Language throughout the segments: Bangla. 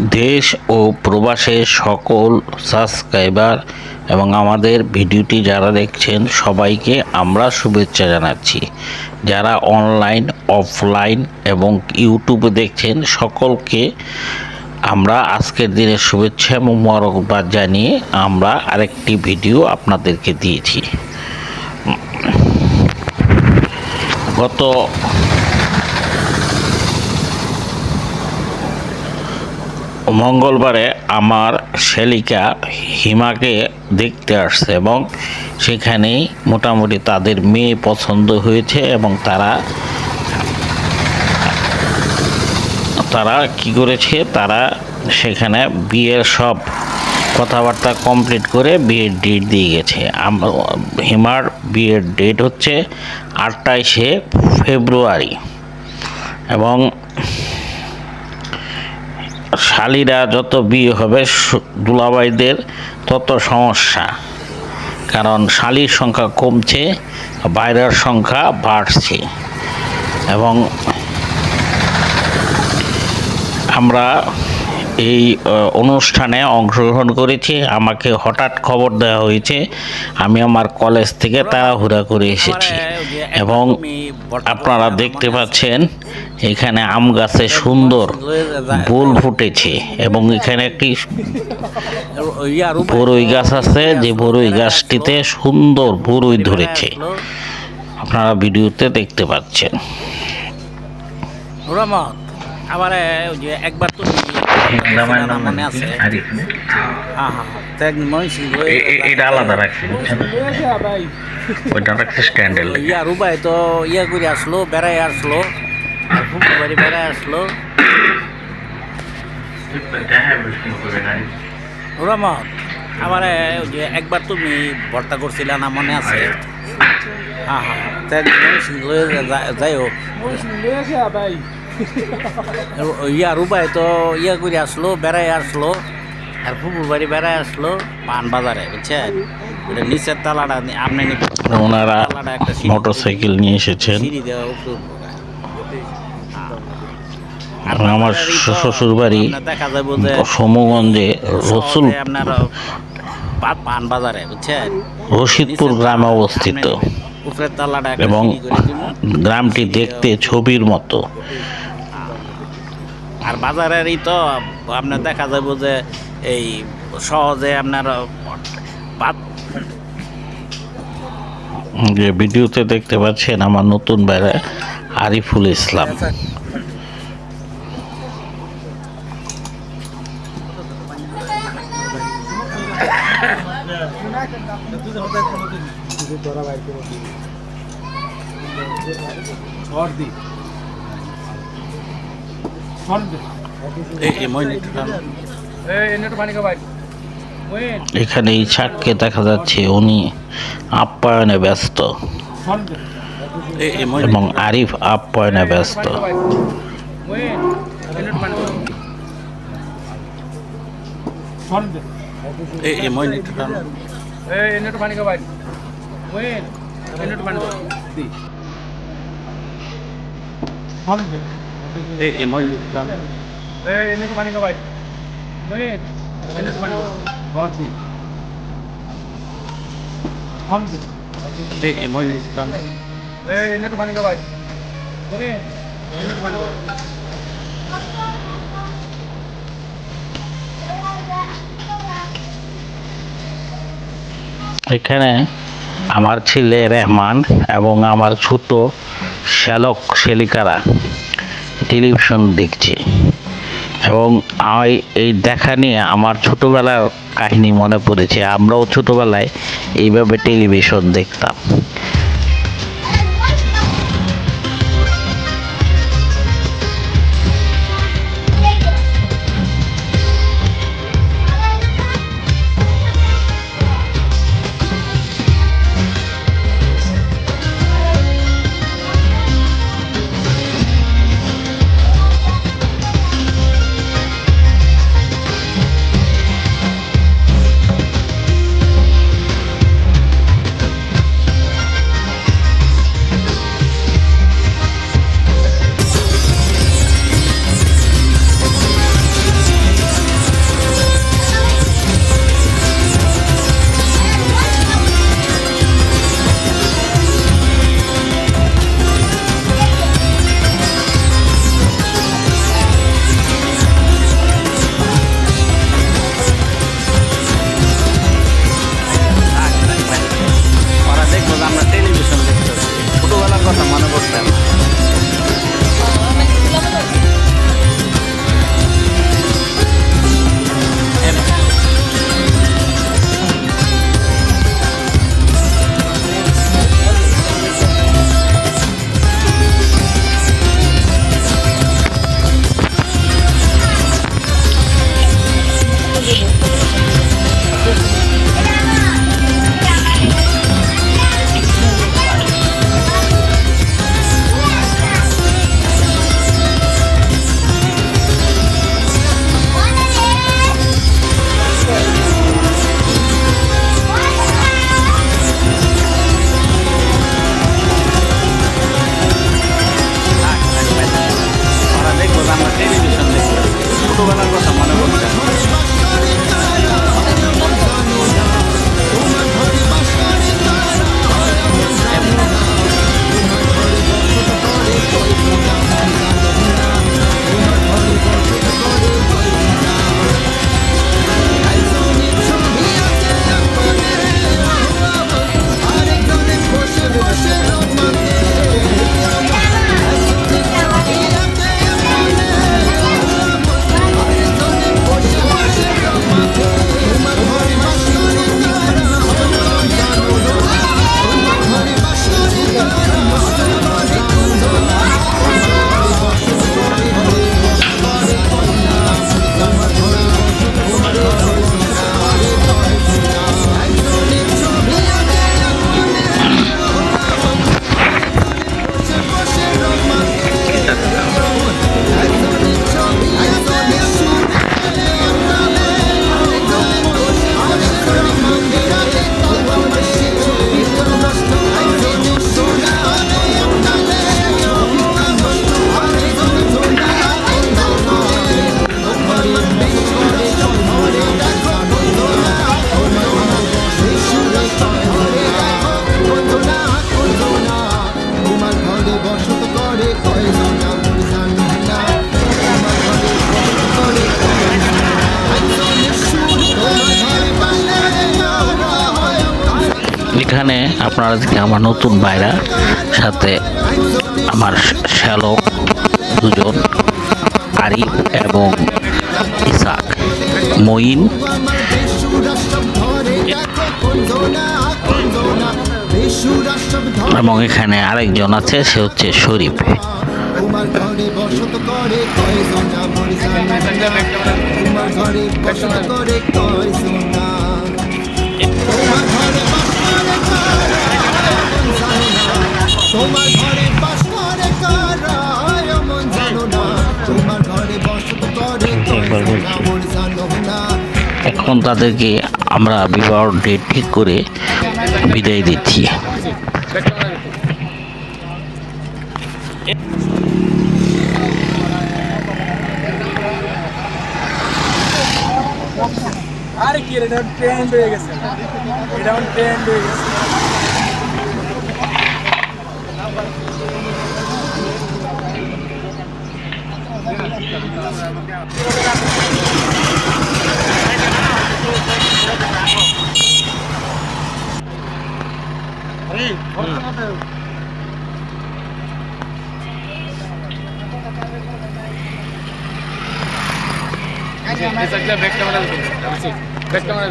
দেশ ও প্রবাসের সকল সাবস্ক্রাইবার এবং আমাদের ভিডিওটি যারা দেখছেন সবাইকে আমরা শুভেচ্ছা জানাচ্ছি। যারা অনলাইন, অফলাইন এবং ইউটিউবে দেখছেন সকলকে আমরা আজকের দিনের শুভেচ্ছা এবং মোবারকবাদ জানিয়ে আমরা আরেকটি ভিডিও আপনাদেরকে দিয়েছি। গত মঙ্গলবারে আমার শেলিকা হিমাকে দেখতে আসছে এবং সেখানেই মোটামুটি তাদের মেয়ে পছন্দ হয়েছে এবং তারা তারা কি করেছে? তারা সেখানে বিয়ের সব কথাবার্তা কমপ্লিট করে বিয়ের ডেট দিয়ে গেছে। হিমার বিয়ের ডেট হচ্ছে আটাইশে ফেব্রুয়ারি এবং শালিরা যত বিয়ে হবে দুলাবাইদের তত সমস্যা। কারণ শালির সংখ্যা কমছে বাইরের সংখ্যা বাড়ছে। এবং আমরা এই অনুষ্ঠানে অংশগ্রহণ করেছি। আমাকে হঠাৎ খবর দেওয়া হয়েছে, আমি আমার কলেজ থেকে তাড়াহুড়া করে এসেছি। এবং আপনারা দেখতে পাচ্ছেন, এখানে আম গাছে সুন্দর ফুল ফুটেছে এবং এখানে একটি বরই গাছ আছে, যে বরই গাছটিতে সুন্দর বরই ধরেছে। আপনারা ভিডিওতে দেখতে পাচ্ছেন। রহমত আবার ওই মনে আছে। হ্যাঁ হ্যাঁ তাই ময়মনসিংহ এটা আলাদা রাখছি ওইটা রাখছি স্ট্যান্ডেল ইয়া রুবাই তো ইয়া করে আসলো বেড়াই আসলো আর ফুপুর বাড়ি বেড়াই আসলো রহমত আবার যে একবার তুমি ভর্তা করছিলে না মনে আছে? হ্যাঁ হ্যাঁ যাই হোক ইয়া রুবাই তো ইয়া করে আসলো বেড়াই আসলো আর ফুপুর বাড়ি বেড়াই আসলো পান বাজারে বুঝছেন নিচের তালাটা আপনি ওনারা সিঁড়ি- মোটরসাইকেল নিয়ে এসেছেন। আমার শ্বশুর বাড়ি সমগঞ্জে রসুল পান বাজারে বুঝছেন রশিদপুর গ্রামে অবস্থিত। এবং গ্রামটি দেখতে ছবির মতো। আর বাজারেরই তো আপনার দেখা যাব যে এই সহজে আপনার যে ভিডিওতে দেখতে পাচ্ছেন আমার নতুন বেড়া আরিফুল ইসলাম। এই মইনিটা এখানে এই ইছাককে দেখা যাচ্ছে উনি আপ্যায়নে ব্যস্ত। এবং আরিফ আপ্যায়নে ব্যস্ত। এই এই মইনিটা এই এই মইনিটা এই এই মইনিটা এখানে আমার ছেলে রেহমান এবং আমার ছোট শ্যালক শেলিকারা। টেলিভিশন দেখছি। এবং আমি এই দেখা নিয়ে আমার ছোটোবেলার কাহিনী মনে পড়েছে। আমরাও ছোটোবেলায় এইভাবে টেলিভিশন দেখতাম। এখানে আপনারা আজকে আমার নতুন বাইরা সাথে আমার শ্যালক দুজন, আরিফ এবং ইসাক, মঈন। এবং এখানে আরেকজন আছে, সে হচ্ছে শরীফ। তোমার ঘরে তোমার ঘরে বসত করে কয় সোনা তোমার ঘরে বাস করে কার? তোমার ঘরে বাস করে কার মন জানো না। তোমার ঘরে বসত করে কয় জানো না। এখন তাদেরকে আমরা বিবাহ ডেট ঠিক করে বিদায় দিচ্ছি। আরে কি রে, এটা ট্রেন্ড হয়ে গেছে। এটা ট্রেন্ড হয়ে গেছে। ব্যাক ক্যামেরা ব্যাক ক্যামেরা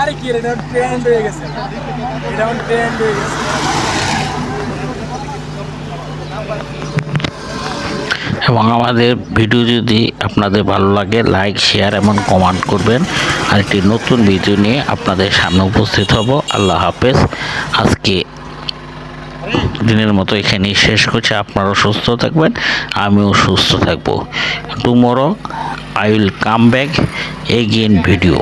আরে কি এটা ট্রেন্ড হয়ে গেছে। এটা ট্রেন্ড হয়ে গেছে। এবং আমাদের ভিডিও যদি আপনাদের ভালো লাগে লাইক শেয়ার এবং কমেন্ট করবেন। আর একটি নতুন ভিডিও নিয়ে আপনাদের সামনে উপস্থিত হব। আল্লাহ হাফেজ। আজকে দিনের মতো এখানেই শেষ করছি। আপনারাও সুস্থ থাকবেন, আমিও সুস্থ থাকব। Tomorrow I will come back again video